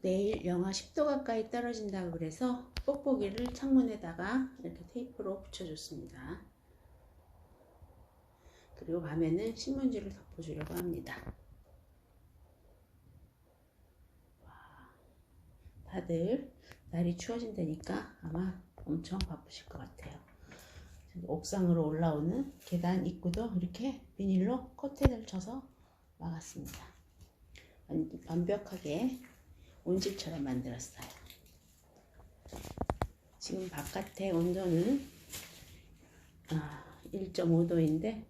내일 영하 10도 가까이 떨어진다고 그래서 뽁뽁이를 창문에다가 이렇게 테이프로 붙여줬습니다. 그리고 밤에는 신문지를 덮어주려고 합니다. 와, 다들 날이 추워진다니까 아마 엄청 바쁘실 것 같아요. 옥상으로 올라오는 계단 입구도 이렇게 비닐로 커튼을 쳐서 막았습니다. 완- 완벽하게 온집처럼 만들었어요. 지금 바깥의 온도는 1.5도인데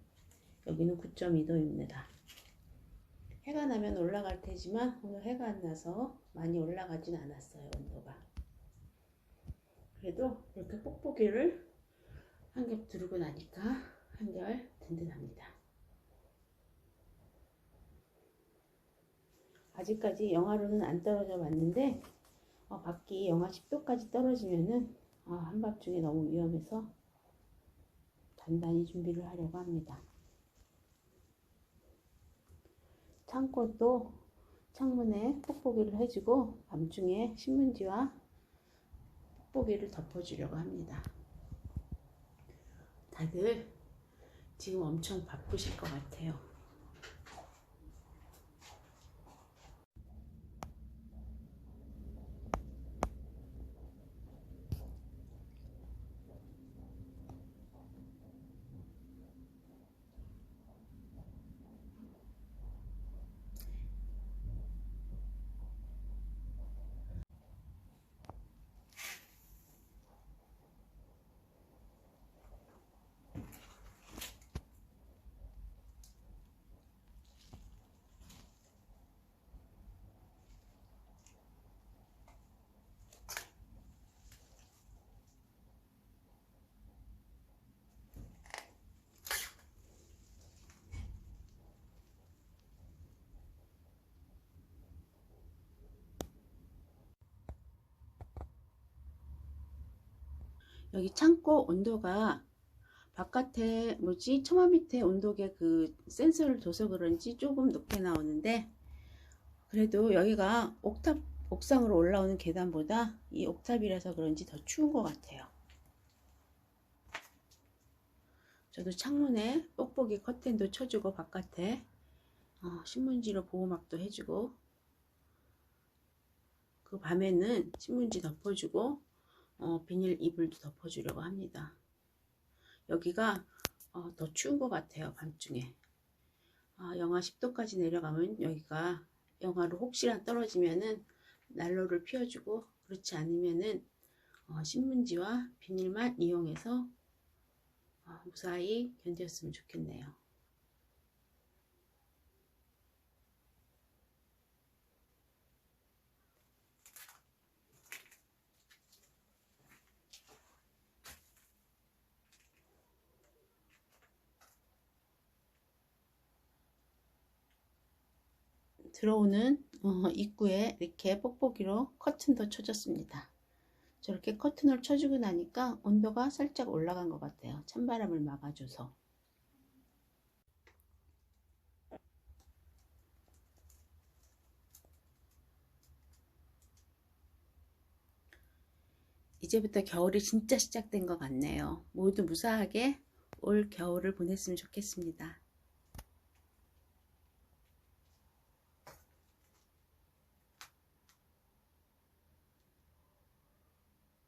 여기는 9.2도입니다. 해가 나면 올라갈 테지만 오늘 해가 안 나서 많이 올라가진 않았어요 온도가. 그래도 이렇게 뽁뽁이를 한 겹 두르고 나니까 한결 든든합니다. 아직까지 영하로는 안 떨어져 봤는데 어, 밖이 영하 10도까지 떨어지면은 아, 한밤중에 너무 위험해서 단단히 준비를 하려고 합니다. 창고도 창문에 뽁뽁이를 해주고 밤중에 신문지와 뽁뽁이를 덮어주려고 합니다. 다들 지금 엄청 바쁘실 것 같아요. 여기 창고 온도가 바깥에 뭐지 처마 밑에 온도계 그 센서를 둬서 그런지 조금 높게 나오는데 그래도 여기가 옥탑 옥상으로 올라오는 계단보다 이 옥탑이라서 그런지 더 추운 것 같아요. 저도 창문에 뽁뽁이 커튼도 쳐주고 바깥에 어, 신문지로 보호막도 해주고 그 밤에는 신문지 덮어주고 어, 비닐 이불도 덮어주려고 합니다. 여기가 어, 더 추운 것 같아요 밤중에 아, 영하 10도까지 내려가면 여기가 영하로 혹시나 떨어지면은 난로를 피워주고 그렇지 않으면은 어, 신문지와 비닐만 이용해서 어, 무사히 견뎠으면 좋겠네요. 들어오는 어, 입구에 이렇게 뽁뽁이로 커튼도 쳐줬습니다. 저렇게 커튼을 쳐주고 나니까 온도가 살짝 올라간 것 같아요. 찬바람을 막아줘서. 이제부터 겨울이 진짜 시작된 것 같네요. 모두 무사하게 올 겨울을 보냈으면 좋겠습니다.